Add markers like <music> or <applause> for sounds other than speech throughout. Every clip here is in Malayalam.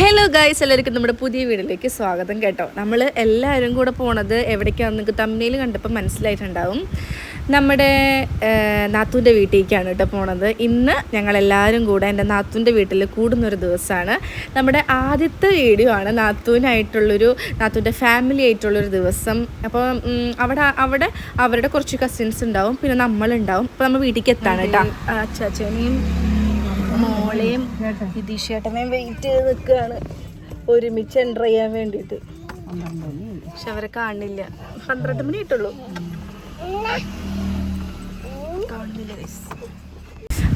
ഹലോ ഗായ്സ് എല്ലാവർക്കും നമ്മുടെ പുതിയ വീഡിയോയിലേക്ക് സ്വാഗതം കേട്ടോ. നമ്മൾ എല്ലാവരും കൂടെ പോണത് എവിടേക്കാണെന്ന് നിങ്ങൾക്ക് തമ്മിൽ കണ്ടപ്പോൾ മനസ്സിലായിട്ടുണ്ടാവും. നമ്മുടെ നാത്തൂന്റെ വീട്ടിലേക്കാണ് കേട്ടോ പോണത്. ഇന്ന് ഞങ്ങളെല്ലാവരും കൂടെ എന്റെ നാത്തൂന്റെ വീട്ടിൽ കൂടുന്നൊരു ദിവസമാണ് നമ്മുടെ ആദ്യത്തെ വീഡിയോ ആണ് നാത്തൂനായിട്ടുള്ളൊരു നാത്തൂന്റെ ഫാമിലി ആയിട്ടുള്ളൊരു ദിവസം. അപ്പോൾ അവിടെ അവിടെ അവരുടെ കുറച്ച് കസിൻസ് ഉണ്ടാവും പിന്നെ നമ്മളുണ്ടാവും. അപ്പോൾ നമ്മൾ വീട്ടിലേക്ക് എത്താണ് കേട്ടോ അച്ചാച്ചനെയും മോളെയും നിതീഷേട്ടനെയും വെയിറ്റ് ചെയ്ത് നിൽക്കുകയാണ്. ഒരുമിച്ച് എന്റർ ചെയ്യാൻ വേണ്ടിയിട്ട്. പക്ഷെ അവരെ കാണില്ല. പന്ത്രണ്ട് മണി കിട്ടുള്ളൂ കാണുന്നില്ല.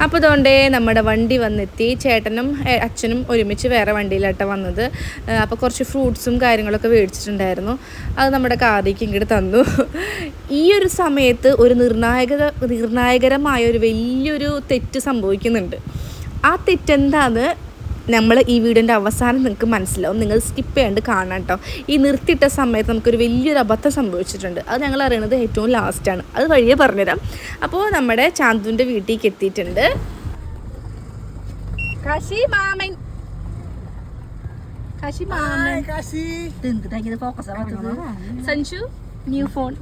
അപ്പോൾ അതുകൊണ്ടേ നമ്മുടെ വണ്ടി വന്നെത്തി. ചേട്ടനും അച്ഛനും ഒരുമിച്ച് വേറെ വണ്ടിയിലാട്ട വന്നത്. അപ്പോൾ കുറച്ച് ഫ്രൂട്ട്സും കാര്യങ്ങളൊക്കെ മേടിച്ചിട്ടുണ്ടായിരുന്നു. അത് നമ്മുടെ കാതിക്ക് ഇങ്ങോട്ട് തന്നു. ഈ ഒരു സമയത്ത് ഒരു നിർണായക നിർണായകരമായ ഒരു വലിയൊരു തെറ്റ് സംഭവിക്കുന്നുണ്ട്. ആ തെറ്റെന്താന്ന് നമ്മൾ ഈ വീടിന്റെ അവസാനം നിങ്ങൾക്ക് മനസ്സിലാവും നിങ്ങൾ സ്കിപ്പ് ചെയ്യാണ്ട് കാണാം കേട്ടോ ഈ നിർത്തിയിട്ട സമയത്ത് നമുക്കൊരു വലിയൊരു അബദ്ധം സംഭവിച്ചിട്ടുണ്ട് അത് ഞങ്ങൾ അറിയണത് ഏറ്റവും ലാസ്റ്റാണ് അത് വഴിയേ പറഞ്ഞുതരാം അപ്പോൾ നമ്മുടെ ചാന്തുവിന്റെ വീട്ടിലേക്ക് എത്തിയിട്ടുണ്ട് കാശി മാമൻ കാശി മാമൻ എന്തിനാ ഫോക്കസ് സഞ്ജു ന്യൂ ഫോൺ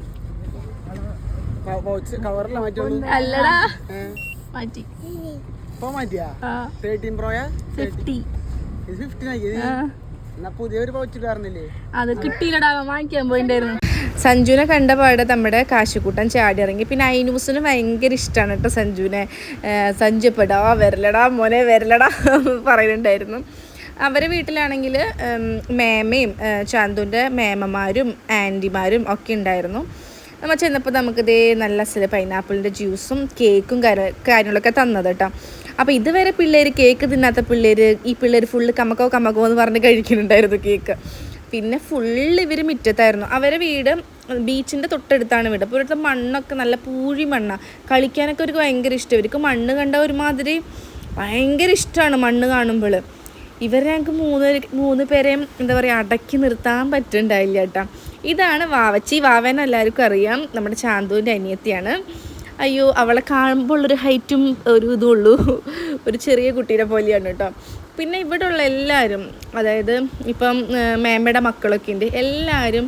അല്ലടാ മാറ്റി ഇപ്പൊ മാറ്റിയാ ആ. തേർട്ടീൻ പ്രോയാ ഫിഫ്റ്റി എന്നാ പുതിയൊരു പൗച്ച് കാരണല്ലേ? അത് കിട്ടിയില്ലടാ വാങ്ങിക്കാൻ പോയിണ്ടായിരുന്നു. സഞ്ജുവിനെ കണ്ട പാടെ നമ്മുടെ കാശിക്കൂട്ടൻ ചാടി ഇറങ്ങി പിന്നെ ഐനൂസിന് ഭയങ്കര ഇഷ്ടമാണ് കേട്ടോ സഞ്ജുവിനെ. സഞ്ജുപ്പെടാ സഞ്ജു പെടാ വരലടാ മോനെ വരലടാ പറയുന്നുണ്ടായിരുന്നു. അവരെ വീട്ടിലാണെങ്കിൽ മേമയും ചാന്തുന്റെ മേമമാരും ആന്റിമാരും ഒക്കെ ഉണ്ടായിരുന്നു. നമ്മൾ ചെന്നപ്പോൾ നമുക്കിതേ നല്ല സ്ഥല പൈനാപ്പിളിന്റെ ജ്യൂസും കേക്കും കാര്യ- കാര്യങ്ങളൊക്കെ തന്നത് കേട്ടോ അപ്പോൾ ഇതുവരെ പിള്ളേർ കേക്ക് തിന്നാത്ത പിള്ളേർ ഈ പിള്ളേർ ഫുള്ള് കമ്മക്കോ കമ്മക്കോ എന്ന് പറഞ്ഞ് കഴിക്കുന്നുണ്ടായിരുന്നു കേക്ക് പിന്നെ ഫുള്ള് ഇവർ മുറ്റത്തായിരുന്നു. അവരെ വീട് ബീച്ചിന്റെ തൊട്ടടുത്താണ് വീട്. അപ്പോൾ ഇവിടുത്തെ മണ്ണൊക്കെ നല്ല പൂഴി മണ്ണാണ് കളിക്കാനൊക്കെ അവർക്ക് ഭയങ്കര ഇഷ്ടം. ഇവർക്ക് മണ്ണ് കണ്ട ഒരുമാതിരി ഭയങ്കര ഇഷ്ടമാണ് മണ്ണ് കാണുമ്പോൾ ഇവരെ ഞങ്ങൾക്ക് മൂന്ന് മൂന്ന് പേരെയും എന്താ പറയുക അടക്കി നിർത്താൻ പറ്റുന്നുണ്ടായില്ല കേട്ടോ ഇതാണ് വാവച്ചി. വാവേനെ എല്ലാവർക്കും അറിയാം. നമ്മുടെ ചാന്തുവിന്റെ അനിയത്തിയാണ്. അയ്യോ അവളെ കാണുമ്പോൾ ഉള്ളൊരു ഹൈറ്റും ഒരു ഇതും ഒരു ചെറിയ കുട്ടീനെ പോലെയാണ് കേട്ടോ. പിന്നെ ഇവിടെ ഉള്ള എല്ലാവരും അതായത് ഇപ്പം മേമയുടെ മക്കളൊക്കെ ഉണ്ട്. എല്ലാവരും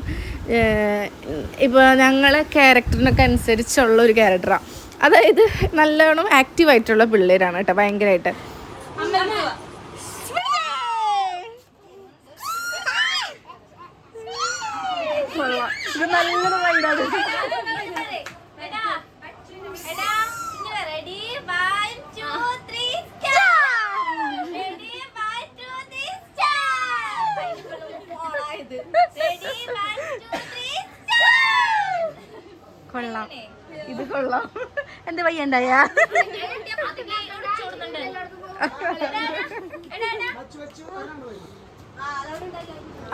ഇപ്പോൾ ഞങ്ങളെ ക്യാരക്ടറിനൊക്കെ അനുസരിച്ചുള്ള ഒരു ക്യാരക്ടറാണ് അതായത് നല്ലോണം ആക്റ്റീവായിട്ടുള്ള പിള്ളേരാണ് കേട്ടോ ഭയങ്കരമായിട്ട് ഇത് നല്ലൊരു മൈൻഡാണ്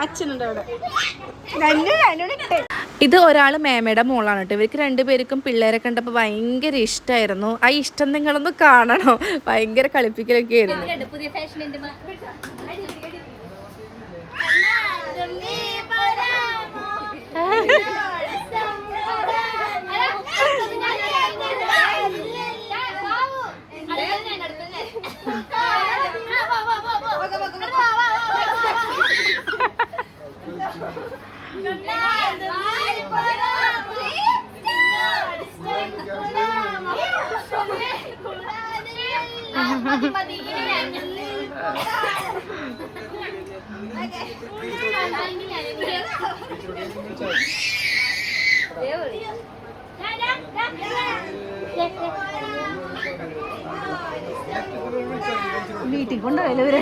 അച്ഛനുണ്ട് അവിടെ ഇത് ഒരാൾ മേമയുടെ മോളാണ് കേട്ടോ. ഇവർക്ക് രണ്ടുപേർക്കും പിള്ളേരെ കണ്ടപ്പോൾ ഭയങ്കര ഇഷ്ടമായിരുന്നു ആ ഇഷ്ടം നിങ്ങളൊന്ന് കാണണോ. ഭയങ്കര കളിപ്പിക്കലൊക്കെ ആയിരുന്നു. പുതിയ ഫാഷനിന്റെ മതി മതി വീട്ടിൽ കൊണ്ടുപോയാലോ ഇവരെ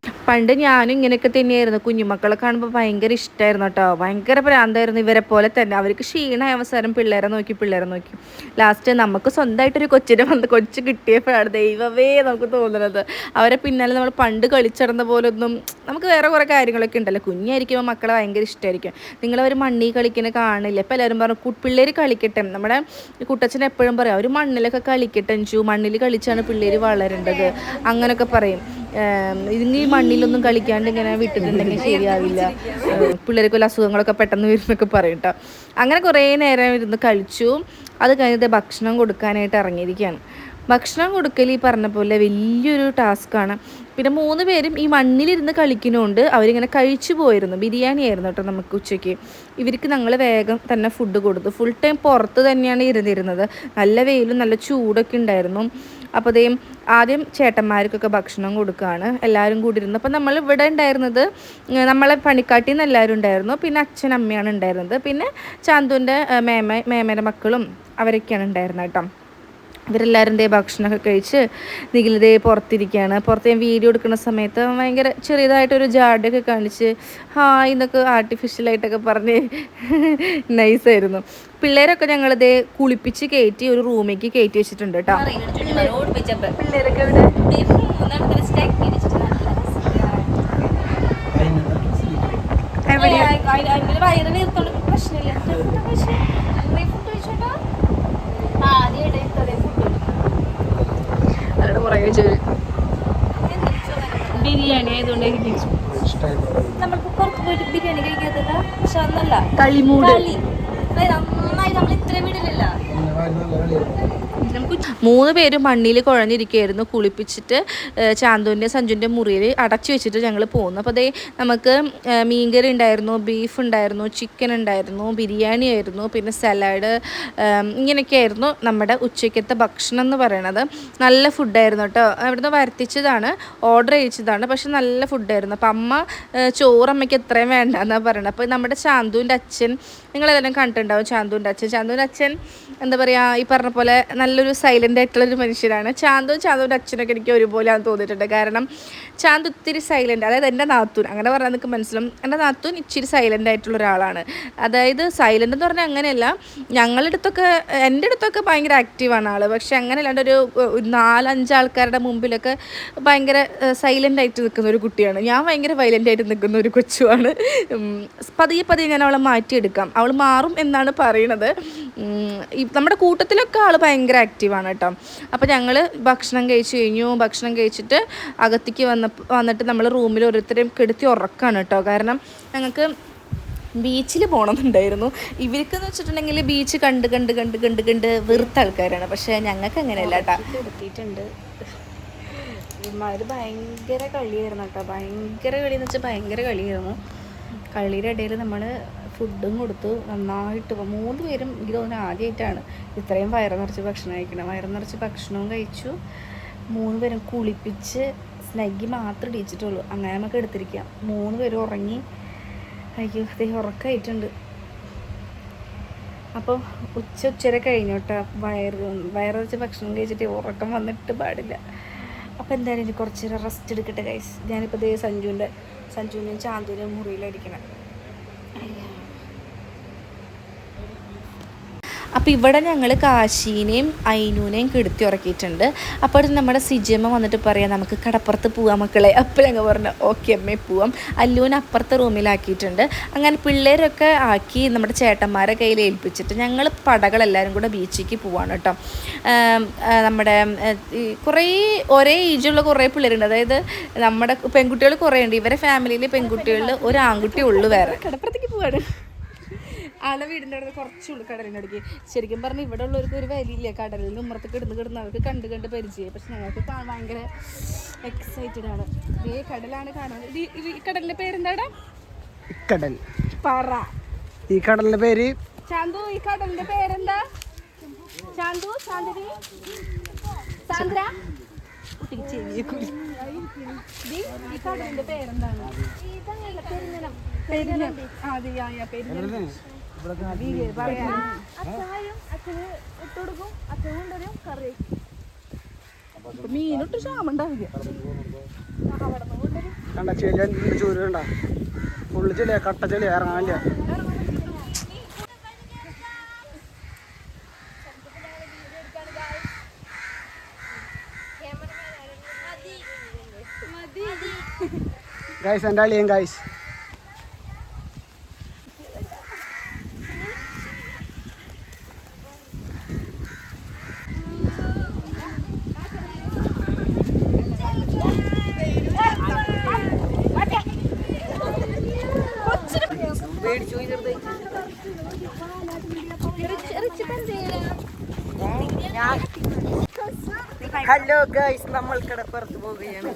പണ്ട് ഞാനും ഇങ്ങനെയൊക്കെ തന്നെയായിരുന്നു. കുഞ്ഞുമക്കളെ കാണുമ്പോൾ ഭയങ്കര ഇഷ്ടമായിരുന്നു കേട്ടോ. ഭയങ്കര ഭ്രാന്തായിരുന്നു ഇവരെ പോലെ തന്നെ. അവർക്ക് ക്ഷീണമായ അവസരം പിള്ളേരെ നോക്കി പിള്ളേരെ നോക്കി. ലാസ്റ്റ് നമുക്ക് സ്വന്തമായിട്ടൊരു കൊച്ചിനെ വന്ന് കൊച്ച് കിട്ടിയപ്പോഴാണ് ദൈവമേ നമുക്ക് തോന്നുന്നത്. അവരെ പിന്നാലെ നമ്മൾ പണ്ട് കളിച്ചിടന്ന പോലൊന്നും നമുക്ക് വേറെ കുറേ കാര്യങ്ങളൊക്കെ ഉണ്ടല്ലോ. കുഞ്ഞായിരിക്കുമ്പോൾ മക്കളെ ഭയങ്കര ഇഷ്ടമായിരിക്കും നിങ്ങളവർ മണ്ണിൽ കളിക്കുന്ന കാണില്ല? ഇപ്പം എല്ലാവരും പറഞ്ഞു പിള്ളേർ കളിക്കട്ടെ. നമ്മുടെ കുട്ടച്ഛൻ എപ്പോഴും പറയും അവർ മണ്ണിലൊക്കെ കളിക്കട്ടെ ചു മണ്ണിൽ കളിച്ചാണ് പിള്ളേർ വളരേണ്ടത്. അങ്ങനെയൊക്കെ പറയും. ഇതിന് ഈ മണ്ണിലൊന്നും കളിക്കാണ്ട് ഇങ്ങനെ വിട്ടിട്ടുണ്ടെങ്കിൽ ശരിയാവില്ല. പിള്ളേർക്ക് വല്ല അസുഖങ്ങളൊക്കെ പെട്ടെന്ന് വരുന്നൊക്കെ പറയും കേട്ടോ അങ്ങനെ കുറേ നേരം ഇരുന്ന് കളിച്ചു. അത് കഴിഞ്ഞിട്ട് ഭക്ഷണം കൊടുക്കാനായിട്ട് ഇറങ്ങിയിരിക്കുകയാണ്. ഭക്ഷണം കൊടുക്കൽ ഈ പറഞ്ഞ പോലെ വലിയൊരു ടാസ്ക്കാണ് പിന്നെ മൂന്ന് പേരും ഈ മണ്ണിലിരുന്ന് കളിക്കുന്നതുകൊണ്ട് അവരിങ്ങനെ കഴിച്ചു പോയിരുന്നു. ബിരിയാണി ആയിരുന്നു കേട്ടോ നമുക്ക് ഉച്ചയ്ക്ക്. ഇവർക്ക് ഞങ്ങൾ വേഗം തന്നെ ഫുഡ് കൊടുത്തു. ഫുൾ ടൈം പുറത്ത് തന്നെയാണ് ഇരുന്നിരുന്നത്. നല്ല വെയിലും നല്ല ചൂടൊക്കെ ഉണ്ടായിരുന്നു. അപ്പോൾ അതേ ആദ്യം ചേട്ടന്മാർക്കൊക്കെ ഭക്ഷണം കൊടുക്കുകയാണ് എല്ലാവരും കൂടി ഇരുന്നു അപ്പോൾ നമ്മൾ ഇവിടെ ഉണ്ടായിരുന്നത് നമ്മളെ പണിക്കാട്ടിൽ നിന്ന് എല്ലാവരും ഉണ്ടായിരുന്നു. പിന്നെ അച്ഛൻ അമ്മയാണ് ഉണ്ടായിരുന്നത്. പിന്നെ ചാന്തുവിന്റെ മേമ മേമയുടെ മക്കളും അവരൊക്കെയാണ് ഉണ്ടായിരുന്നത് കേട്ടോ. ഇവരെല്ലാവരും ദേ ഭക്ഷണമൊക്കെ കഴിച്ച് നിഖിലിതേ പുറത്തിരിക്കുകയാണ്. പുറത്ത് ഞാൻ വീഡിയോ എടുക്കുന്ന സമയത്ത് ഭയങ്കര ചെറിയതായിട്ടൊരു ജാഡൊക്കെ കാണിച്ച് ഹായ് എന്നൊക്കെ ആർട്ടിഫിഷ്യലായിട്ടൊക്കെ പറഞ്ഞ് <laughs> നൈസായിരുന്നു പിള്ളേരൊക്കെ ഞങ്ങളിതേ കുളിപ്പിച്ച് കയറ്റി ഒരു റൂമിലേക്ക് കയറ്റി വെച്ചിട്ടുണ്ട് കേട്ടോ. പിള്ളേരൊക്കെ ഇവിടെ ബിരിയാണി ആയതുകൊണ്ട് നമ്മൾക്ക് പുറത്ത് പോയിട്ട് ബിരിയാണി കഴിക്കാത്തതാ? പക്ഷെ അന്നല്ല കളിമൂട്. കളി. നന്നായി നമ്മൾ ഇത്ര വീടിലല്ല മൂന്ന് പേരും മണ്ണിൽ കുഴഞ്ഞിരിക്കുകയായിരുന്നു. കുളിപ്പിച്ചിട്ട് ചാന്തുവിന്റെ സഞ്ജുവിന്റെ മുറിയിൽ അടച്ചു വെച്ചിട്ട് ഞങ്ങൾ പോകുന്നു അപ്പോൾ അതേ നമുക്ക് മീൻകറി ഉണ്ടായിരുന്നു ബീഫ് ഉണ്ടായിരുന്നു ചിക്കൻ ഉണ്ടായിരുന്നു ബിരിയാണി ആയിരുന്നു പിന്നെ സലാഡ് ഇങ്ങനെയൊക്കെ ആയിരുന്നു നമ്മുടെ ഉച്ചയ്ക്കത്തെ ഭക്ഷണം എന്ന് പറയണത്. നല്ല ഫുഡായിരുന്നു കേട്ടോ. അവിടുന്ന് വരുത്തിച്ചതാണ് ഓർഡർ ചെയ്യിച്ചതാണ് പക്ഷെ നല്ല ഫുഡായിരുന്നു അപ്പം അമ്മ ചോറമ്മയ്ക്ക് എത്രയും വേണ്ട എന്നാണ് പറയുന്നത് അപ്പോൾ നമ്മുടെ ചാന്തുവിന്റെ അച്ഛൻ നിങ്ങളെല്ലാം കണ്ടിട്ടുണ്ടാവും ചാന്തുവിന്റെ അച്ഛൻ. ചാന്തുവിന്റെ അച്ഛൻ എന്താ പറയുക ഈ പറഞ്ഞ പോലെ നല്ലൊരു സൈലന്റ് ആയിട്ടുള്ളൊരു മനുഷ്യനാണ്. ചാന്തും ചാന്തോന്റെ അച്ഛനൊക്കെ എനിക്ക് ഒരുപോലെയാണ് തോന്നിയിട്ടുണ്ട്. കാരണം ചാന്ത് ഒത്തിരി സൈലന്റ് അതായത് എന്റെ നാത്തൂൻ അങ്ങനെ പറഞ്ഞാൽ നിങ്ങൾക്ക് മനസ്സിലും എന്റെ നാത്തൂൻ ഇച്ചിരി സൈലന്റ് ആയിട്ടുള്ള ഒരാളാണ്. അതായത് സൈലന്റ് എന്ന് പറഞ്ഞാൽ അങ്ങനെയല്ല ഞങ്ങളുടെ അടുത്തൊക്കെ എന്റെ അടുത്തൊക്കെ ഭയങ്കര ആക്റ്റീവാണ് ആൾ പക്ഷെ അങ്ങനെ അല്ലാണ്ട് ഒരു നാലഞ്ച് ആൾക്കാരുടെ മുമ്പിലൊക്കെ ഭയങ്കര സൈലന്റ് ആയിട്ട് നിൽക്കുന്ന ഒരു കുട്ടിയാണ്. ഞാൻ ഭയങ്കര വൈലന്റ് ആയിട്ട് നിൽക്കുന്ന ഒരു കൊച്ചുമാണ് പതിയെ പതിയെ ഞാൻ അവളെ മാറ്റിയെടുക്കാം. അവൾ മാറും എന്നാണ് പറയണത്. നമ്മുടെ കൂട്ടത്തിലൊക്കെ ആൾ ഭയങ്കര ആക്റ്റീവാണ് കേട്ടോ. അപ്പോൾ ഞങ്ങൾ ഭക്ഷണം കഴിച്ചു കഴിഞ്ഞു. ഭക്ഷണം കഴിച്ചിട്ട് അകത്തേക്ക് വന്ന വന്നിട്ട് നമ്മൾ റൂമിൽ ഓരോരുത്തരെയും കെടുത്തി ഉറക്കാണ് കേട്ടോ. കാരണം ഞങ്ങൾക്ക് ബീച്ചിൽ പോകണമെന്നുണ്ടായിരുന്നു ഇവർക്കെന്ന് വെച്ചിട്ടുണ്ടെങ്കിൽ ബീച്ച് കണ്ട് കണ്ട് കണ്ട് കണ്ട് കണ്ട് വെറുത്ത ആൾക്കാരാണ്. പക്ഷേ ഞങ്ങൾക്ക് അങ്ങനെയല്ല കേട്ടോ. ഇമാര് ഭയങ്കര കളിയായിരുന്നു കേട്ടോ. ഭയങ്കര കളി എന്ന് വെച്ചാൽ ഭയങ്കര കളിയായിരുന്നു. കളിയുടെ ഇടയിൽ നമ്മൾ ഫുഡും കൊടുത്തു നന്നായിട്ട് മൂന്ന് പേരും എനിക്ക് തോന്നുന്നു ആദ്യമായിട്ടാണ് ഇത്രയും വയറ് നിറച്ച് ഭക്ഷണം കഴിക്കണം. വയറ് നിറച്ച് ഭക്ഷണവും കഴിച്ചു. മൂന്ന് പേരും കുളിപ്പിച്ച് സ്നഗ്ഗി മാത്രം ഇടിച്ചിട്ടുള്ളൂ. അങ്ങനെ നമുക്ക് എടുത്തിരിക്കാം. മൂന്ന് പേരും ഉറങ്ങി. അയ്യോ ദേ ഉറക്കമായിട്ടുണ്ട് അപ്പോൾ ഉച്ച ഉച്ചരെ കേട്ടോ. വയറ് വയറ് വെച്ച് ഭക്ഷണം കഴിച്ചിട്ട് ഉറക്കം വന്നിട്ട് പാടില്ല. അപ്പോൾ എന്തായാലും ഇനി കുറച്ച് റെസ്റ്റ് എടുക്കട്ടെ കൈസ് ഞാനിപ്പോൾ ദേ സഞ്ജുവിന്റെ സഞ്ജുവിനെയും ചാന്തുവിനെയും മുറിയിലടിക്കണം അപ്പോൾ ഇവിടെ ഞങ്ങൾ കാശീനെയും ഐനൂനെയും കെടുത്തി ഉറക്കിയിട്ടുണ്ട്. അപ്പോൾ നമ്മുടെ സിജിയമ്മ വന്നിട്ട് പറയാം നമുക്ക് കടപ്പുറത്ത് പോവാം മക്കളെ. അപ്പോൾ ഞങ്ങൾ പറഞ്ഞു ഓക്കെ അമ്മേ പോവാം. അല്ലൂനെ അപ്പുറത്തെ റൂമിലാക്കിയിട്ടുണ്ട്. അങ്ങനെ പിള്ളേരൊക്കെ ആക്കി നമ്മുടെ ചേട്ടന്മാരെ കയ്യിൽ ഏൽപ്പിച്ചിട്ട് ഞങ്ങൾ പടകളെല്ലാവരും കൂടെ ബീച്ചിലേക്ക് പോവാണ് കേട്ടോ. നമ്മുടെ കുറേ ഒരേ ഏജുള്ള കുറേ പിള്ളേരുണ്ട്. അതായത് നമ്മുടെ പെൺകുട്ടികൾ കുറേ ഉണ്ട് ഇവരെ ഫാമിലിയിൽ പെൺകുട്ടികളിൽ ഒരു ആൺകുട്ടി ഉള്ളു വേറെ. കടപ്പുറത്തേക്ക് പോവാണ്. ആളെ വീടിന്റെ അവിടെ കുറച്ചുള്ളൂ കടലിന്റെ അടുക്ക്. ശരിക്കും പറഞ്ഞാൽ ഇവിടെ ഉള്ളവർക്ക് ഒരു വരിയില്ല കടലിൽ ഉമ്മറത്ത് കിടന്ന് കിടന്ന് അവർക്ക് കണ്ട് കണ്ട് പരിചയം പക്ഷെ ഞങ്ങൾക്ക് കാണാൻ ഭയങ്കര എക്സൈറ്റഡ് ആണ്. ഈ കടലാണ് ഇത് ഈ കടലിന്റെ പേരെന്താടാ? ഇക്കടൽ. പറ. ഈ കടലിന്റെ പേര് ചാന്തു ഈ കടലിന്റെ പേരെന്താ? ചാന്തു ചാന്ദിനി സാന്ദ്ര കുട്ടിക്ക് ഈ കടലിന്റെ പേരെന്താണ്? പെരിഞ്ഞം ആ അതെയാ പെരിഞ്ഞം മീനിട്ട് ക്ഷാമുണ്ടാവില്ല കണ്ട ചെളി ചൂര് കണ്ട ഫുള്ള് ചെളിയാ കട്ട ചെളിയാ ഇറങ്ങാനില്ല ഗൈസ് എന്റെ അളിയൻ ഗൈസ് ഹലോ ഗൈസ് നമ്മൾ കടപ്പുറത്ത് പോവുകയാണ്.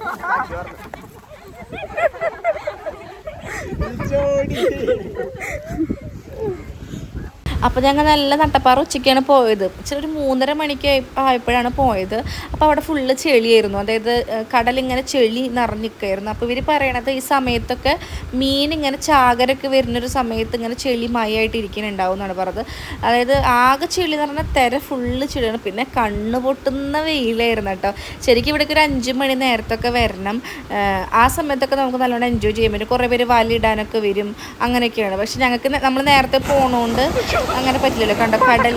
അപ്പോൾ ഞങ്ങൾ നല്ല നട്ടപ്പാറ ഉച്ചയ്ക്കാണ് പോയത്. ഒരു മൂന്നര മണിക്ക് ആയപ്പോഴാണ് പോയത്. അപ്പോൾ അവിടെ ഫുള്ള് ചെളിയായിരുന്നു. അതായത് കടലിങ്ങനെ ചെളി നിറഞ്ഞിരിക്കുകയായിരുന്നു അപ്പോൾ ഇവർ പറയണത് ഈ സമയത്തൊക്കെ മീൻ ഇങ്ങനെ ചാകരൊക്കെ വരുന്നൊരു സമയത്ത് ഇങ്ങനെ ചെളി മയമായിട്ട് ഇരിക്കുന്നുണ്ടാവും എന്നാണ് പറഞ്ഞത്. അതായത് ആകെ ചെളി എന്ന് പറഞ്ഞാൽ തിര ഫുള്ള് ചെളിയാണ്. പിന്നെ കണ്ണ് പൊട്ടുന്ന വെയിലായിരുന്നു കേട്ടോ. ശരിക്കും ഇവിടേക്ക് ഒരു അഞ്ച് മണി നേരത്തൊക്കെ വരണം. ആ സമയത്തൊക്കെ നമുക്ക് നല്ലോണം എൻജോയ് ചെയ്യാൻ പറ്റും. കുറേ പേര് വലയിടാനൊക്കെ വരും. അങ്ങനെയൊക്കെയാണ്. പക്ഷെ ഞങ്ങൾക്ക് നമ്മൾ നേരത്തെ പോണോണ്ട് അങ്ങനെ പറ്റില്ലല്ലോ. കണ്ടോ കടൽ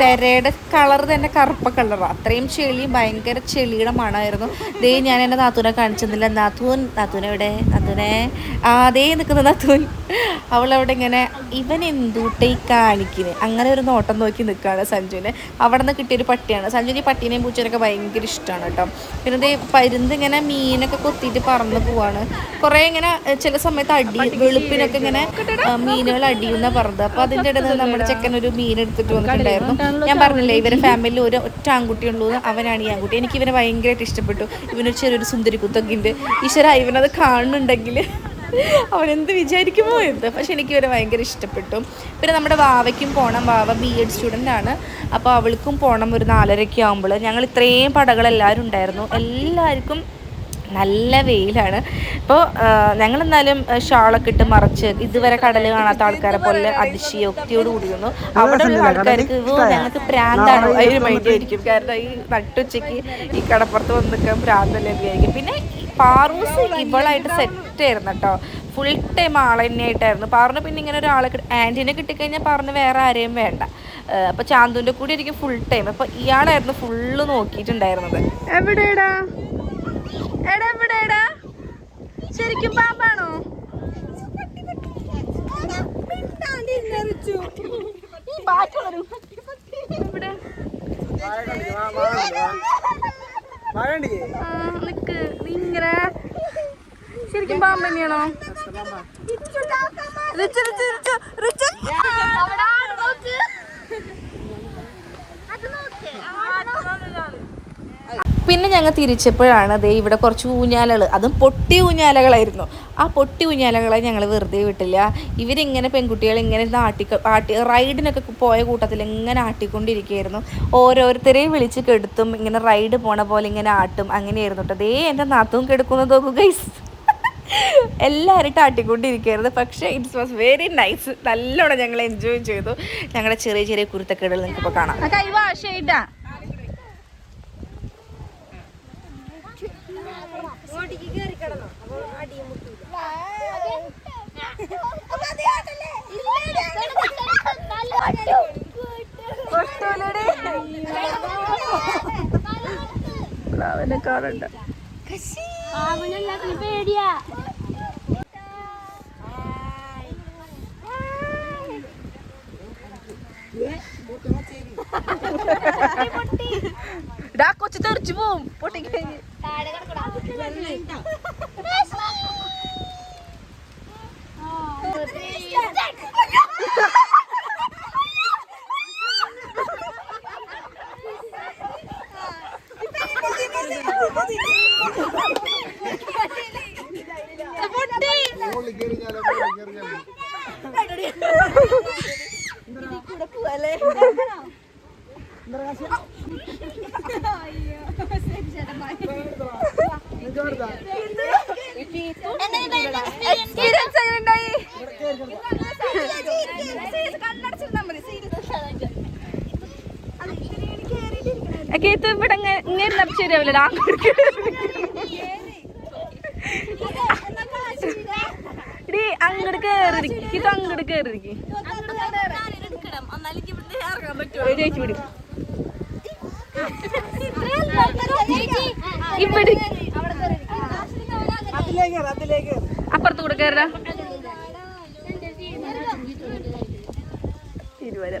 തെരയുടെ കളർ തന്നെ കറുപ്പ കളറാണ് അത്രയും ചെളി ഭയങ്കര ചെളിയുടെ മണമായിരുന്നു ദേ ഞാൻ എന്റെ നാത്തൂനെ കാണിച്ചെന്നില്ല. നാത്തൂൻ നാത്തൂനെവിടെ നാത്തൂനെ? ദേ നിൽക്കുന്ന നാത്തൂൻ. അവളവിടെ ഇങ്ങനെ ഇവൻ എന്തൂട്ടെ കാണിക്കുന്നത് അങ്ങനെ ഒരു നോട്ടം നോക്കി നിൽക്കുകയാണ് സഞ്ജുവിന്. അവിടെ നിന്ന് കിട്ടിയൊരു പട്ടിയാണ്. സഞ്ജുവിന് ഈ പട്ടീനെയും പൂച്ചേനൊക്കെ ഭയങ്കര ഇഷ്ടമാണ് കേട്ടോ. പിന്നെ ദേ പരുന്ത് ഇങ്ങനെ മീനൊക്കെ കൊത്തിയിട്ട് പറന്ന് പോവാണ്. കുറേ ഇങ്ങനെ ചില സമയത്ത് അടി വെളുപ്പിനൊക്കെ ഇങ്ങനെ മീനുകൾ അടിയുന്ന പറഞ്ഞത് അപ്പോൾ അതിന്റെ ഇടയിൽ നിന്ന് നമ്മുടെ ചെക്കൻ ഒരു മീൻ എടുത്തിട്ട് വന്നിട്ടുണ്ടായിരുന്നു. ഞാൻ പറഞ്ഞില്ലേ ഇവരെ ഫാമിലിയിൽ ഒരു ഒറ്റ ആൺകുട്ടി ഉള്ളൂ അവനാണ് ഈ ആൺകുട്ടി. എനിക്ക് ഇവനെ ഭയങ്കരമായിട്ട് ഇഷ്ടപ്പെട്ടു. ഇവനൊരു ചെറിയൊരു സുന്ദരി കുത്തൊക്കെ ഉണ്ട് ഈശ്വര ഇവനത് കാണുന്നുണ്ടെങ്കിൽ അവൻ എന്ത് വിചാരിക്കുമോ എന്ത്? പക്ഷെ എനിക്ക് ഇവരെ ഭയങ്കര ഇഷ്ടപ്പെട്ടു. പിന്നെ നമ്മുടെ വാവയ്ക്കും പോണം. വാവ ബി എഡ് സ്റ്റുഡന്റ് ആണ്. അപ്പോൾ അവൾക്കും പോണം ഒരു നാലരയ്ക്ക് ആകുമ്പോൾ ഞങ്ങൾ ഇത്രയും പടകൾ എല്ലാവരും ഉണ്ടായിരുന്നു. എല്ലാവർക്കും നല്ല വെയിലാണ്. ഇപ്പോൾ ഞങ്ങൾ എന്നാലും ഷാളൊക്കെ ഇട്ട് മറച്ച് ഇതുവരെ കടൽ കാണാത്ത ആൾക്കാരെ പോലെ അതിശയോക്തിയോട് കൂടിയിരുന്നു. അവിടെയുള്ള ആൾക്കാർക്ക് ഞങ്ങൾക്ക് പ്രാന്താണ്. അതിന് മൈൻഡ് ആയിരിക്കും. കാരണം ഈ നട്ടുച്ചയ്ക്ക് ഈ കടപ്പുറത്ത് വന്ന് നിൽക്കാൻ പ്രാന്തല്ലേ വിചാരിക്കും. പിന്നെ പാറൂസ് ഇവളായിട്ട് സെറ്റ് ആയിരുന്നു കേട്ടോ ഫുൾ ടൈം ആൾ തന്നെയായിട്ടായിരുന്നു. പാറിന് പിന്നെ ഇങ്ങനെ ഒരാളെ ആന്റിനെ കിട്ടിക്കഴിഞ്ഞാൽ പാറിന് വേറെ ആരെയും വേണ്ട. അപ്പൊ ചാന്തുവിന്റെ കൂടെ ആയിരിക്കും ഫുൾ ടൈം അപ്പൊ ഇയാളായിരുന്നു ഫുള്ള് നോക്കിയിട്ടുണ്ടായിരുന്നത്. എവിടെടാ എടാ എവിടെടാ ശരിക്കും പാമ്പാണോ നിക്ക്. ശരിക്കും പാമ്പ് തന്നെയാണോ? Rich, rich, rich, rich. പിന്നെ ഞങ്ങൾ തിരിച്ചപ്പോഴാണ് അതേ ഇവിടെ കുറച്ച് ഊഞ്ഞാലകൾ അതും പൊട്ടി ഊഞ്ഞാലകളായിരുന്നു. ആ പൊട്ടി ഊഞ്ഞാലകളെ ഞങ്ങൾ വെറുതെ വിട്ടില്ല. ഇവരിങ്ങനെ പെൺകുട്ടികൾ ഇങ്ങനെ ആട്ടി ആട്ടി റൈഡിനൊക്കെ പോയ കൂട്ടത്തിൽ ഇങ്ങനെ ആട്ടിക്കൊണ്ടിരിക്കുകയായിരുന്നു. ഓരോരുത്തരെയും വിളിച്ച് കെടുത്തും ഇങ്ങനെ റൈഡ് പോണ പോലെ ഇങ്ങനെ ആട്ടും അങ്ങനെയായിരുന്നു കേട്ടോ. അതേ എന്റെ നാത്തും കെടുക്കുന്നത് നോക്കൂ ഗൈസ് എല്ലാവരും ആട്ടിക്കൊണ്ടിരിക്കുകയായിരുന്നു. പക്ഷേ ഇറ്റ്സ് വാസ് വെരി നൈസ് നല്ലോണം ഞങ്ങൾ എൻജോയ് ചെയ്തു. ഞങ്ങളുടെ ചെറിയ ചെറിയ കുരുത്തക്കേടുകൾ നിങ്ങൾക്ക് ഇപ്പോൾ കാണാം അവനെ കാണണ്ട. പേടിയാ ഇടാ കൊച്ചു തെറിച്ചു പോവും പൊട്ടിക്കഴിഞ്ഞ് എക്സ്പീരിയൻസ് എങ്ങനെ ഉണ്ടായി കേത്ത് ഇവിടെ ഇങ്ങനെ ഇങ്ങനെ ഇരുന്നാ ശരിയാവില്ലടാ ഡി അങ്ങോട്ട് കേറിയിരിക്കും. ഇത് അങ്ങോട്ട് കേറിയിരിക്കും. ചേച്ചി വിടും. ഇവിടെ അപ്പുറത്ത് കൂടെ കയറാ ഇരുവരാ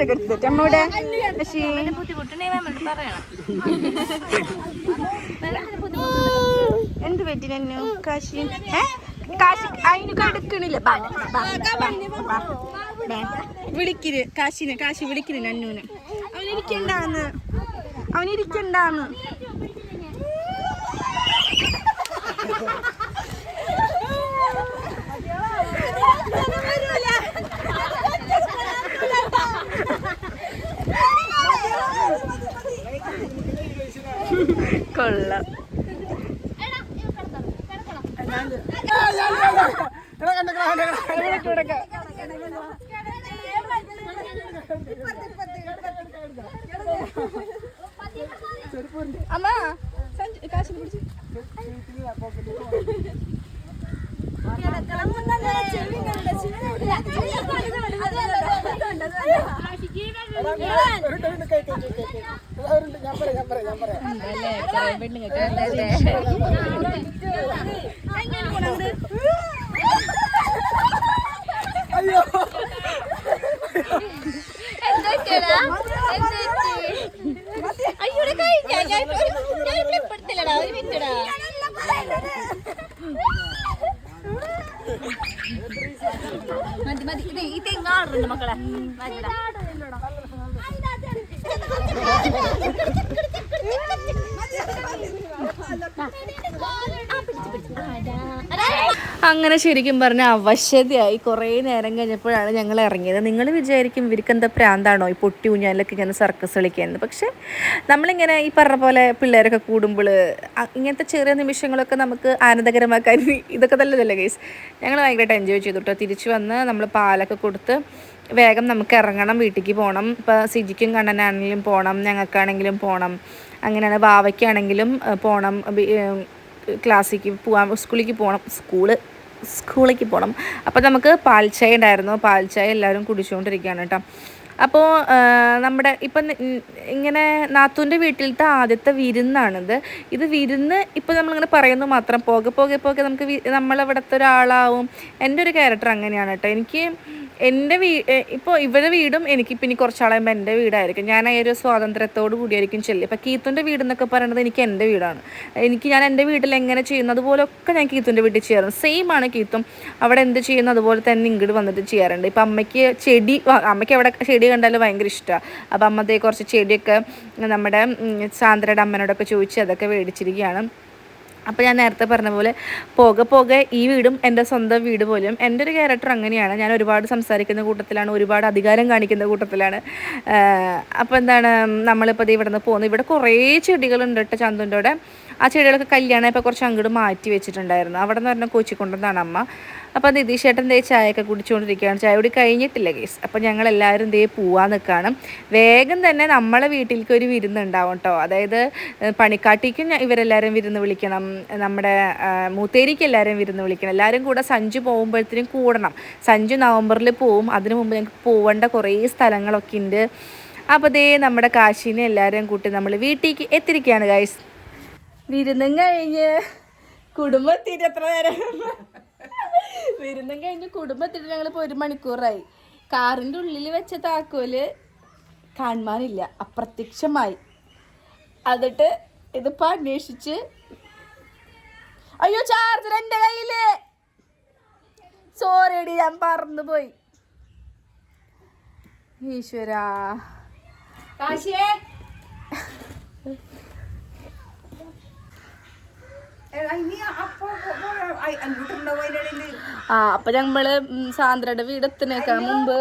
അങ്ങനെ കൊടുത്തിട്ട് അമ്മയുടെ എന്ത് പറ്റി നന്നു? കാശി? ഏ? കാശി അതിന് കടുക്കണില്ല. വിളിക്കിര് കാശിനെ കാശി വിളിക്കര് നന്നൂനെ. അവനിരിക്കണ്ടാന്ന്. അവനിരിക്കണ്ടാന്ന്. കൊള്ളാം എടാ, കണ്ടോ, കണ്ടോ, കണ്ടോ. അമ്മ കാശിനെ പിടിച്ച് ഒരു മിനിറ്റ്, കേക്ക്, കേക്ക്, കേക്ക്. എടാ, ഒരു മിനിറ്റ്, ഞാൻ പറയാം ഞാൻ പറയാം ഞാൻ പറയാം അയ്യോ മതി മതി ഇത് ഈ തെങ്ങാടുണ്ട് മക്കളെ മതിടാ. അങ്ങനെ ശരിക്കും പറഞ്ഞ അവശതയായി. കുറേ നേരം കഴിഞ്ഞപ്പോഴാണ് ഞങ്ങൾ ഇറങ്ങിയത്. നിങ്ങൾ വിചാരിക്കും ഇവർക്ക് എന്താ പ്രാന്താണോ? ഈ പൊട്ടി ഊഞ്ഞാലൊക്കെ ഇങ്ങനെ സർക്കസ് കളിക്കുന്നത് പക്ഷെ നമ്മളിങ്ങനെ ഈ പറഞ്ഞ പോലെ പിള്ളേരൊക്കെ കൂടുമ്പോൾ ഇങ്ങനത്തെ ചെറിയ നിമിഷങ്ങളൊക്കെ നമുക്ക് ആനന്ദകരമാക്കാൻ <laughs> ഇതൊക്കെ നല്ലതല്ലേ ഗൈസ് ഞങ്ങൾ ഭയങ്കരമായിട്ട് എൻജോയ് ചെയ്തു കേട്ടോ തിരിച്ചു വന്ന് നമ്മൾ പാലൊക്കെ കൊടുത്ത് വേഗം നമുക്ക് ഇറങ്ങണം വീട്ടിലേക്ക് പോകണം ഇപ്പോൾ സിജിക്കും കണ്ണനാണെങ്കിലും പോകണം ഞങ്ങൾക്കാണെങ്കിലും പോകണം അങ്ങനെയാണ് ബാവയ്ക്കാണെങ്കിലും പോകണം ക്ലാസ്സിലേക്ക് പോകാൻ സ്കൂളിലേക്ക് പോകണം സ്കൂൾ സ്കൂളിലേക്ക് പോകണം അപ്പോൾ നമുക്ക് പാൽച്ചായ ചായ ഉണ്ടായിരുന്നു. പാൽച്ചായ ചായ എല്ലാവരും കുടിച്ചുകൊണ്ടിരിക്കുകയാണ് കേട്ടോ. അപ്പോൾ നമ്മുടെ ഇപ്പം ഇങ്ങനെ നാത്തൂന്റെ വീട്ടിലത്തെ ആദ്യത്തെ വിരുന്നാണിത്. ഇത് വിരുന്ന് ഇപ്പോൾ നമ്മളിങ്ങനെ പറയുന്നു മാത്രം. പോകെ പോകെ പോകെ നമുക്ക് നമ്മളവിടുത്തെ ഒരാളാവും. എന്റെ ഒരു ക്യാരക്ടർ അങ്ങനെയാണ് കേട്ടോ. എനിക്ക് എന്റെ വീ ഇപ്പോൾ ഇവരുടെ വീടും എനിക്ക് പിന്നെ കുറച്ചാളാകുമ്പോൾ എന്റെ വീടായിരിക്കും. ഞാൻ ആ ഒരു സ്വാതന്ത്ര്യത്തോടു കൂടിയായിരിക്കും ചെല്ലി. ഇപ്പോൾ കീത്തുന്റെ വീട് എന്നൊക്കെ പറയുന്നത് എനിക്ക് എന്റെ വീടാണ്. എനിക്ക് ഞാൻ എന്റെ വീട്ടിൽ എങ്ങനെ ചെയ്യുന്നു അതുപോലൊക്കെ ഞാൻ കീത്തുന്റെ വീട്ടിൽ ചെയ്യാറുണ്ട്. സെയിം ആണ് കീത്തും. അവിടെ എന്ത് ചെയ്യുന്നു അതുപോലെ തന്നെ ഇങ്ങോട്ട് വന്നിട്ട് ചെയ്യാറുണ്ട്. ഇപ്പം അമ്മയ്ക്ക് ചെടി അമ്മയ്ക്ക് അവിടെ ചെടി കണ്ടാലും ഭയങ്കര ഇഷ്ടമാണ് അപ്പം അമ്മത്തെ കുറച്ച് ചെടിയൊക്കെ നമ്മുടെ സാന്ദ്രയുടെ അമ്മനോടൊക്കെ ചോദിച്ച് അതൊക്കെ മേടിച്ചിരിക്കുകയാണ്. അപ്പോൾ ഞാൻ നേരത്തെ പറഞ്ഞ പോലെ പോകെ പോകെ ഈ വീടും എന്റെ സ്വന്തം വീട് പോലും എന്റെ ഒരു ക്യാരക്ടർ അങ്ങനെയാണ്. ഞാൻ ഒരുപാട് സംസാരിക്കുന്ന കൂട്ടത്തിലാണ് ഒരുപാട് അധികാരം കാണിക്കുന്ന കൂട്ടത്തിലാണ്. അപ്പോൾ എന്താണ് നമ്മളിപ്പോൾ ഇവിടെ നിന്ന് പോകുന്നത് ഇവിടെ കുറേ ചെടികളുണ്ട് കേട്ടോ ചന്തുന്റെ അവിടെ ആ ചെടികളൊക്കെ കല്യാണം ഇപ്പോൾ കുറച്ച് അങ്ങോട്ട് മാറ്റി വെച്ചിട്ടുണ്ടായിരുന്നു. അവിടെ നിന്ന് പറഞ്ഞാൽ കൊച്ചിക്കൊണ്ടെന്നാണ് അമ്മ. അപ്പോൾ നിതീഷ് ചേട്ടൻ ദേ ചായയൊക്കെ കുടിച്ചുകൊണ്ടിരിക്കുകയാണ്. ചായ കൂടി കഴിഞ്ഞിട്ടില്ല കേസ് അപ്പോൾ ഞങ്ങൾ എല്ലാവരും ദേ പോവാൻ നിൽക്കുകയാണ്. വേഗം തന്നെ നമ്മളെ വീട്ടിലേക്ക് ഒരു വിരുന്നുണ്ടാവും കേട്ടോ. അതായത് പണിക്കാട്ടിക്കും ഇവരെല്ലാവരും വിരുന്ന് വിളിക്കണം. നമ്മുടെ മൂത്തേരിക്ക് എല്ലാവരും വിരുന്ന് വിളിക്കണം. എല്ലാവരും കൂടെ സഞ്ജു പോകുമ്പോഴത്തേനും കൂടണം. സഞ്ജു നവംബറിൽ പോവും. അതിനു മുമ്പ് ഞങ്ങൾക്ക് പോവേണ്ട കുറേ സ്ഥലങ്ങളൊക്കെ ഉണ്ട് അപ്പോൾ ദേ നമ്മുടെ കാശിനെ എല്ലാവരും കൂട്ടി നമ്മൾ വീട്ടിലേക്ക് എത്തിരിക്കുകയാണ് ഗൈസ്. വിരുന്നും കഴിഞ്ഞ് കുടുംബത്തിന് എത്ര നേരം? വിരുന്നും കഴിഞ്ഞ് കുടുംബത്തിന് ഞങ്ങളിപ്പോൾ ഒരു മണിക്കൂറായി. കാറിന്റെ ഉള്ളിൽ വെച്ച താക്കോൽ കാണുവാനില്ല അപ്രത്യക്ഷമായി. എന്നിട്ട് ഇതിപ്പോൾ അന്വേഷിച്ച് അയ്യോ ചാർജർ എന്റെ കയ്യിൽ! സോറിയടി ഞാൻ പറന്നു പോയി ഈശ്വരാ ആ അപ്പൊ ഞമ്മൾ സാന്ദ്രയുടെ വീടെത്തിനേക്കാൾ മുമ്പ്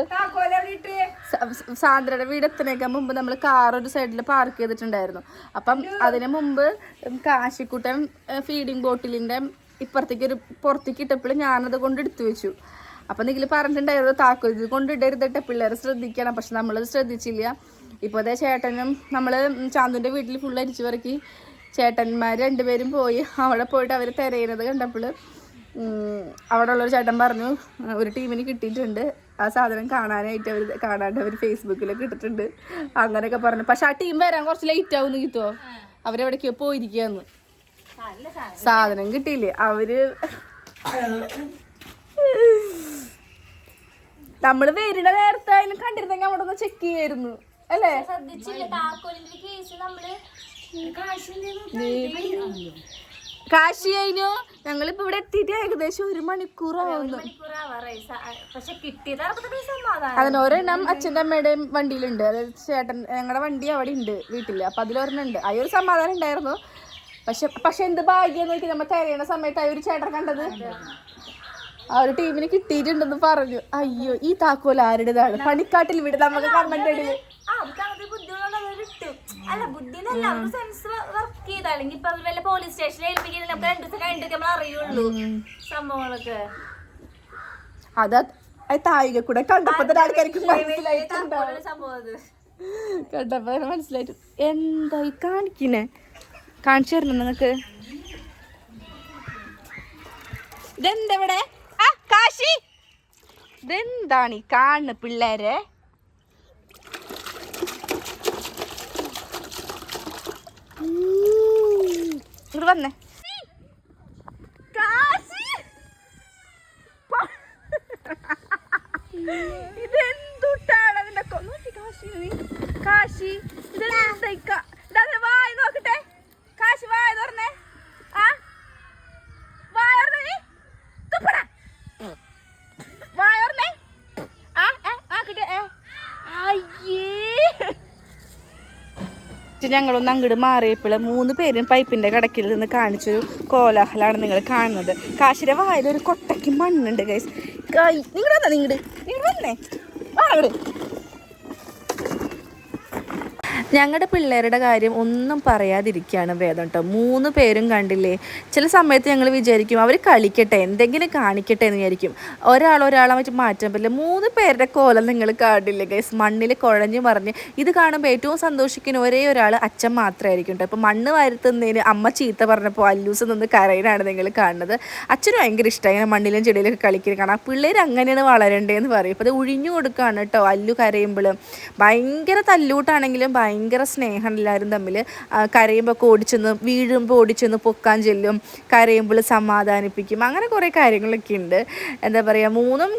സാന്ദ്രയുടെ വീടെത്തിനേക്കാൾ മുമ്പ് നമ്മൾ കാർ ഒരു സൈഡിൽ പാർക്ക് ചെയ്തിട്ടുണ്ടായിരുന്നു. അപ്പം അതിന് മുമ്പ് കാശിക്കുട്ടൻ ഫീഡിങ് ബോട്ടിലിന്റെ ഇപ്പുറത്തേക്ക് ഒരു പുറത്തേക്ക് ഇട്ടപ്പോൾ ഞാനത് കൊണ്ട് എടുത്തു വെച്ചു. അപ്പം നിങ്ങൾ പറഞ്ഞിട്ടുണ്ടായിരുന്നു താക്കോൽ ഇത് കൊണ്ടിടരുതട്ടെ പിള്ളേരെ ശ്രദ്ധിക്കണം. പക്ഷെ നമ്മളത് ശ്രദ്ധിച്ചില്ല. ഇപ്പോൾ അതേ ചേട്ടനും നമ്മൾ ചാന്തുന്റെ വീട്ടിൽ ഫുൾ അരിച്ചു പറക്കി ചേട്ടന്മാർ രണ്ടുപേരും പോയി. അവിടെ പോയിട്ട് അവർ തിരയുന്നത് കണ്ടപ്പോൾ അവിടെ ഉള്ളൊരു ചേട്ടൻ പറഞ്ഞു ഒരു ടീമിന് കിട്ടിയിട്ടുണ്ട്. ആ സാധനം കാണാനായിട്ട് അവർ കാണാണ്ട് അവർ ഫേസ്ബുക്കിലൊക്കെ ഇട്ടിട്ടുണ്ട്. അങ്ങനെയൊക്കെ പറഞ്ഞു. പക്ഷെ ആ ടീം വരാൻ കുറച്ച് ലേറ്റ് ആവും കിട്ടുമോ അവരെവിടേക്കോ പോയിരിക്കുകയെന്ന്. സാധനം കിട്ടിയില്ലേ? അവർ നമ്മൾ വരുന്ന നേരത്തെ അതിന് കണ്ടിരുന്നെങ്കിൽ അവിടെ ഒന്ന് ചെക്ക് ചെയ്യായിരുന്നു. അല്ലേ? കേസ് നമ്മൾ കാശി കഴിഞ്ഞു. ഞങ്ങളിപ്പോ ഇവിടെ എത്തിയിട്ട് ഏകദേശം ഒരു മണിക്കൂറാവുന്നു. അതിന് ഒരെണ്ണം അച്ഛന്റെ അമ്മയുടെയും വണ്ടിയിലുണ്ട്. അതായത് ചേട്ടൻ ഞങ്ങളുടെ വണ്ടി അവിടെ ഉണ്ട് വീട്ടിൽ അപ്പൊ അതിലൊരെണ്ണം ഉണ്ട് ആ ഒരു സമാധാനം ഉണ്ടായിരുന്നു. പക്ഷെ പക്ഷെ എന്ത് ഭാഗ്യം നോക്കി നമ്മൾ തിരയണ സമയത്ത് ആ ഒരു ചേട്ടൻ കണ്ടത്. ആ ഒരു ടീമിന് കിട്ടിയിട്ടുണ്ടെന്ന് പറഞ്ഞു. അയ്യോ ഈ താക്കോൽ ആരുടേതാണ്? പണിക്കാട്ടിൽ വിട് നമുക്ക് കമന്റ് ഇടുക ആ അവർക്ക് അങ്ങനത്തെ ബുദ്ധിമുട്ടുള്ളത് കിട്ടും അല്ല ബുദ്ധി അവർക്ക് സെൻസ് വർക്ക് ചെയ്ത. അല്ലെങ്കിൽ ഇപ്പൊ വല്ല പോലീസ് സ്റ്റേഷനിൽ ഏൽപ്പിക്കുന്നത് നമുക്ക് രണ്ടു ദിവസം കഴിഞ്ഞിട്ട് നമ്മൾ അറിയുള്ളൂ സംഭവങ്ങളൊക്കെ. അത് കൂടെ കണ്ടപ്പോ തന്നെ ആൾക്കാർക്ക് തന്നെ മനസ്സിലായിട്ട് എന്താ ഈ കാണിക്കുന്നേ? കാണിച്ചു തരണം നിങ്ങക്ക്? ഇതെന്താ ഇവിടെ? ആ കാശി. ഇതെന്താണ് ഈ കാണുന്ന പിള്ളേരെ? ഇങ്ങോട്ട് വന്നേ. ഇതെന്തുട്ടാണ് അതിന്റെ നോക്കി കാശി. കാശി ഇതെന്താ വായ നോക്കട്ടെ. കാശി വായ തുറന്നേ ആ വായ തുറന്നേ നീ. തുപ്പടാ. വായ തുറന്നേ ആ ആ, ആ കിട്ടിയ ഏ. അയ്യേ ഞങ്ങളൊന്ന് അങ്ങോട്ട് മാറിയപ്പോൾ മൂന്ന് പേരും പൈപ്പിന്റെ കടക്കിൽ നിന്ന് കാണിച്ചൊരു കോലാഹലമാണ് നിങ്ങൾ കാണുന്നത്. കാശിയുടെ വായിലൊരു കൊട്ടയ്ക്ക് മണ്ണുണ്ട് ഗൈസ് നിങ്ങൾ വന്നാ നിങ്ങട്? നിങ്ങൾ വന്നേ? വാ ഞങ്ങളുടെ പിള്ളേരുടെ കാര്യം ഒന്നും പറയാതിരിക്കുകയാണ് വേദം കേട്ടോ മൂന്ന് പേരും കണ്ടില്ലേ? ചില സമയത്ത് ഞങ്ങൾ വിചാരിക്കും അവർ കളിക്കട്ടെ എന്തെങ്കിലും കാണിക്കട്ടെ എന്ന് വിചാരിക്കും. ഒരാൾ ഒരാളെ വെച്ച് മാറ്റാൻ പറ്റില്ല. മൂന്ന് പേരുടെ കോലം നിങ്ങൾ കാണില്ലേ ഗൈസ് മണ്ണിൽ കുഴഞ്ഞു പറഞ്ഞ് ഇത് കാണുമ്പോൾ ഏറ്റവും സന്തോഷിക്കുന്ന ഒരേ ഒരാൾ അച്ഛൻ മാത്രമായിരിക്കും കേട്ടോ ഇപ്പോൾ മണ്ണ് വരുത്തുന്നതിന് അമ്മ ചീത്ത പറഞ്ഞപ്പോൾ അല്ലൂസ് നിന്ന് കരയിലാണ് നിങ്ങൾ കാണുന്നത്. അച്ഛന് ഭയങ്കര ഇഷ്ടമായി ഇങ്ങനെ മണ്ണിലും ചെടിയിലൊക്കെ കളിക്കുന്നത് കാണാം പിള്ളേർ അങ്ങനെയാണ് വളരേണ്ടതെന്ന് പറയും. അപ്പോൾ അത് ഉഴിഞ്ഞു കൊടുക്കുകയാണ് കേട്ടോ അല്ലു കരയുമ്പോൾ ഭയങ്കര തല്ലൂട്ടാണെങ്കിലും ഭയങ്കര സ്നേഹം എല്ലാവരും തമ്മിൽ കരയുമ്പോൾ ഒക്കെ ഓടിച്ചെന്ന് വീഴുമ്പോൾ ഓടിച്ചെന്ന് പൊക്കാൻ ചെല്ലും കരയുമ്പോൾ സമാധാനിപ്പിക്കും അങ്ങനെ കുറേ കാര്യങ്ങളൊക്കെ ഉണ്ട്. എന്താ പറയുക മൂന്നും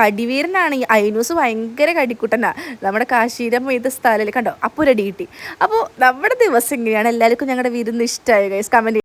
കടിവീരനാണ് ഈ ഐനൂസ് ഭയങ്കര കടിക്കുട്ടനാണ് നമ്മുടെ കാശീരം ഇത് സ്ഥലത്തിൽ കണ്ടോ? അപ്പോൾ ഒരു അടി കിട്ടി. അപ്പോൾ നമ്മുടെ ദിവസം ഇങ്ങനെയാണ്. എല്ലാവർക്കും ഞങ്ങളുടെ വിരുന്ന് ഇഷ്ടമായി കമന്റ്